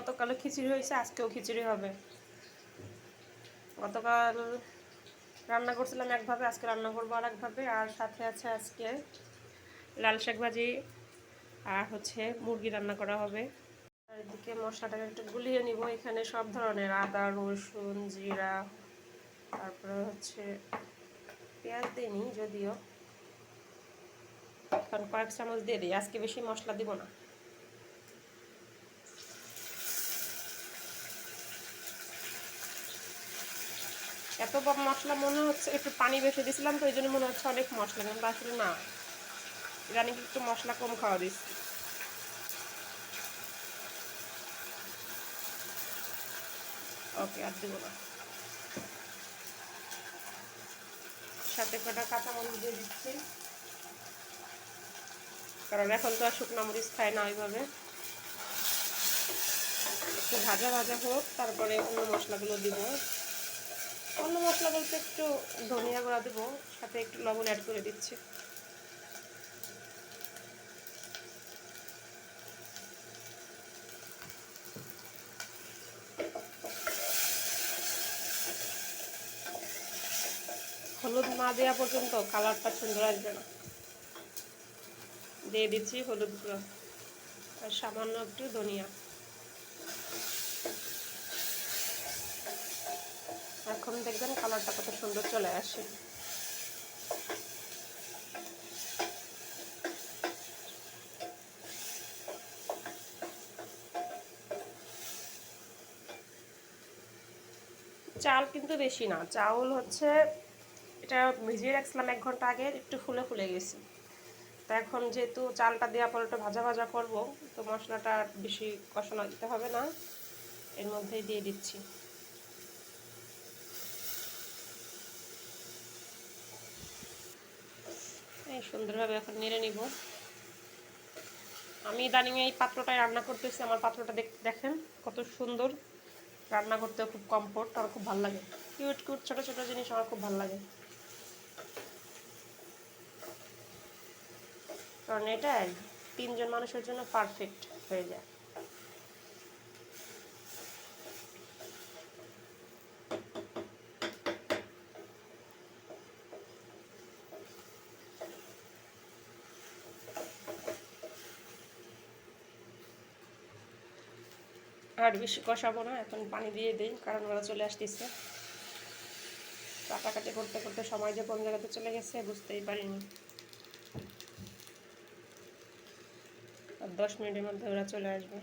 গতকালও খিচুড়ি হয়েছে, আজকেও খিচুড়ি হবে। গতকাল রান্না করছিলাম একভাবে, আজকে রান্না করব আর একভাবে আর সাথে আছে আজকে লাল শাক ভাজি আর হচ্ছে মুরগি রান্না করা হবে। আর এদিকে মশলাটাকে একটু গুলিয়ে নিব, এখানে সব ধরনের আদা, রসুন, জিরা, তারপরে হচ্ছে পেঁয়াজ দিইনি যদিও। এখন কয়েক চামচ দিয়ে দিই, আজকে বেশি মশলা দিব না। এত মশলা মনে হচ্ছে, একটু পানি বেশি দিয়েছিলাম তো, এই জন্য মনে হচ্ছে অনেক মশলা কিন্তু আসলে না, ইদানিং একটু মশলা কম খাওয়া দিচ্ছি ওকে, আর দেবো না। সাথে কটা কাঁচামরিচ দিয়ে দিচ্ছি। কারণ এখন তো আর শুকনো মরিচ খায় না ওইভাবে। একটু ভাজা ভাজা হোক, তারপরে অন্য মশলাগুলো দিব। অন্য মশলা বলতে একটু ধনিয়া গুঁড়া দেবো, সাথে একটু লবণ অ্যাড করে দিচ্ছি। হলুদ না দেওয়া পর্যন্ত কালারটা সুন্দর আসবে না। দিয়ে দিচ্ছি হলুদ গুঁড়ো, আর সামান্য একটু ধনিয়া। এখন দেখবেন কালারটা কত সুন্দর চলে আসে। চাল কিন্তু বেশি না, চাউল হচ্ছে এটা ভিজিয়ে রাখছিলাম এক ঘণ্টা আগে, একটু ফুলে ফুলে গেছে। তা এখন যেহেতু চালটা পর একটু ভাজা ভাজা করব, তো মশলাটা বেশি কষানো দিতে হবে না, এর মধ্যেই দিয়ে দিচ্ছি। সুন্দরভাবে এখন নেড়ে নিব। আমি ইদানিং এই পাত্রটায় রান্না করতেছি, আমার পাত্রটা দেখেন কত সুন্দর। রান্না করতে খুব কমফোর্ট আমার খুব ভালো লাগে। কিউট কিউট ছোটো ছোটো জিনিস আমার খুব ভালো লাগে। কারণ এটা তিনজন মানুষের জন্য পারফেক্ট হয়ে যায়। আর বেশি কষাবো না, এখন পানি দিয়ে দিই, কারণ ওরা চলে আসতেছে। কাটাকাটি করতে করতে সময় যে কোন জায়গাতে চলে গেছে বুঝতেই পারিনি। আর দশ মিনিটের মধ্যে ওরা চলে আসবে।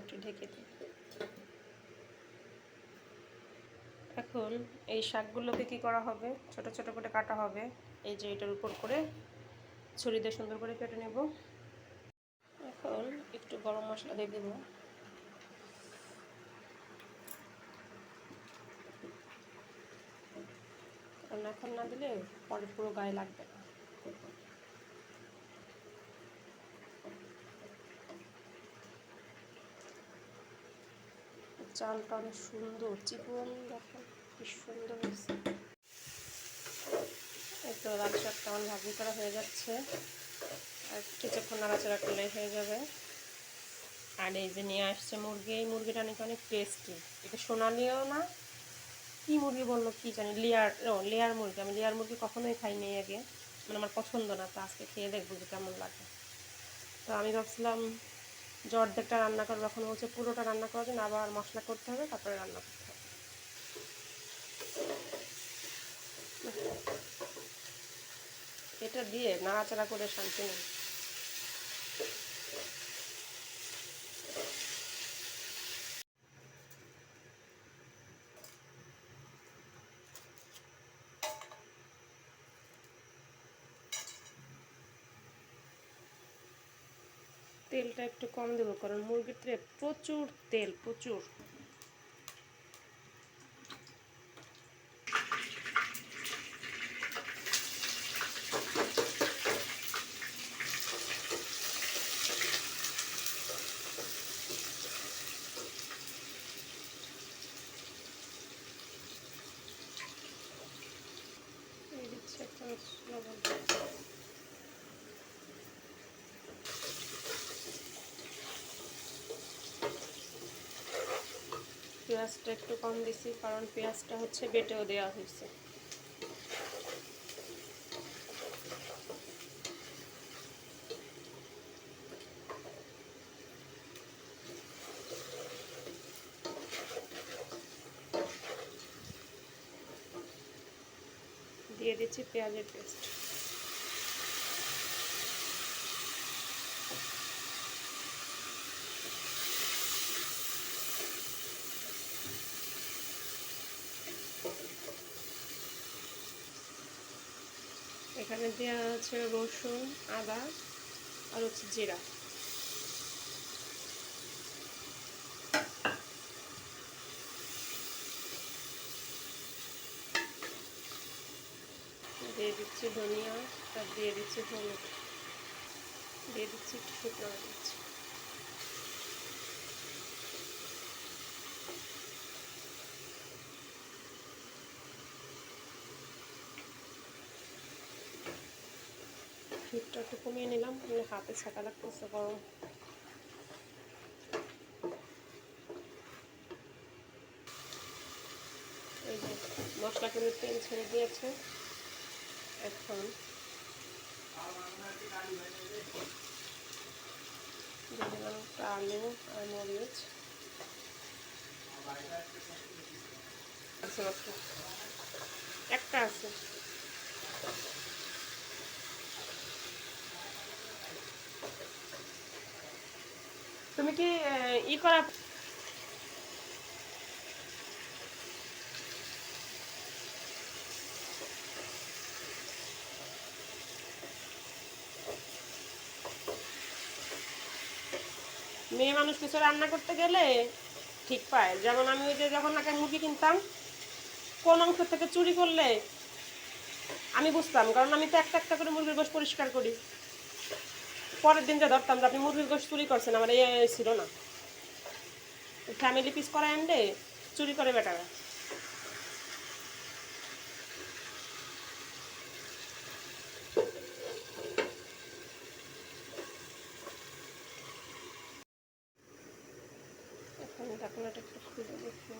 একটু ঢেকে দিই। এখন এই শাকগুলোকে কি করা হবে? ছোট ছোট করে কাটা হবে। এই যে এটার উপর করে ছুরি দিয়ে সুন্দর করে কেটে নেব। এখন একটু গরম মশলা দিয়ে দেব। কারণ এখন না দিলে পরে পুরো গায়ে লাগবে না। চালটা অনেক সুন্দর, চিকন দেখেন কি সুন্দর হয়েছে। একটু লাল শাকটা আমার ভাজি করা হয়ে যাচ্ছে। আর কিছুক্ষণ নাড়াচাড়া করলে হয়ে যাবে। আর এই যে নিয়ে আসছে মুরগি, এই মুরগিটা নাকি অনেক টেস্টি এটা সোনালিও না? কি মুরগি বলল কি জানি, লেয়ার, ও, লেয়ার মুরগি। আমি লেয়ার মুরগি কখনোই খাইনি আগে। মানে আমার পছন্দ না, তো আজকে খেয়ে দেখব যে কেমন লাগে। তো আমি ভাবছিলাম যে রান্না করব। এখন হচ্ছে পুরোটা রান্না করার জন্য আবার মশলা করতে হবে, তারপরে রান্না করতে হবে। এটা দিয়ে নাড়াচাড়া করে শান্তি নেই। তেলটা একটু কম দেবো কারণ মুরগির প্রচুর তেল প্রচুর চামচ লবণ পেঁয়াজটা একটু কম দিছি কারণ পেঁয়াজটা হচ্ছে বেটেও দেওয়া হয়েছে। দিয়ে দিচ্ছি পেঁয়াজের পেস্ট। এখানে দেওয়া আছে রসুন, আদা আর হচ্ছে জিরা। দিয়ে দিচ্ছি ধনিয়া, আর দিয়ে দিচ্ছি হলুদ। দিয়ে দিচ্ছি শুকনো দিচ্ছি হিটটা একটু কমিয়ে নিলাম হাতে ছাকা লাগতেছে গরম। এই যে মশলা কিন্তু তেল ছেড়ে দিয়েছে, এখন আলু আর মরিচ। একটা আছে। তুমি কি ই করা মেয়ে মানুষ কিছু রান্না করতে গেলে ঠিক পায়। যেমন আমি ওই যে যখন আগে মুরগি কিনতাম, কোন অংশ থেকে চুরি করলে আমি বুঝতাম, কারণ আমি তো একটা একটা করে মুরগির গোশ পরিষ্কার করি। পরের দিন যে ধরতাম যে আপনি মুরগির গোশ চুরি করছেন, আমার এই ছিল না। ফ্যামিলি পিস করা এন্ডে চুরি করে বেটারা। এখন ঢাকনাটা একটু খুলে দেখি।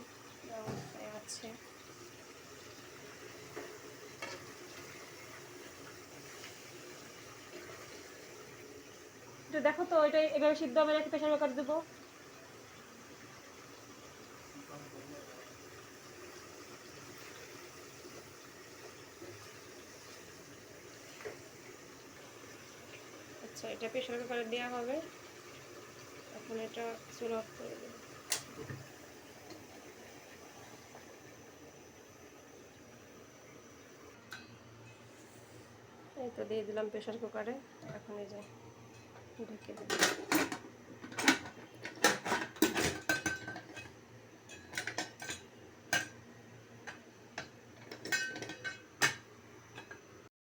আছে। একটু দেখো তো এটা এভাবে সিদ্ধ হবে নাকি প্রেশার কুকার দেবো। আচ্ছা এটা প্রেশার কুকারে দেওয়া হবে। এখন এটা চুল অফ করে দেবো। এই তো দিয়ে দিলাম প্রেশার কুকারে। এখন এই যে ঢেকে দেবো।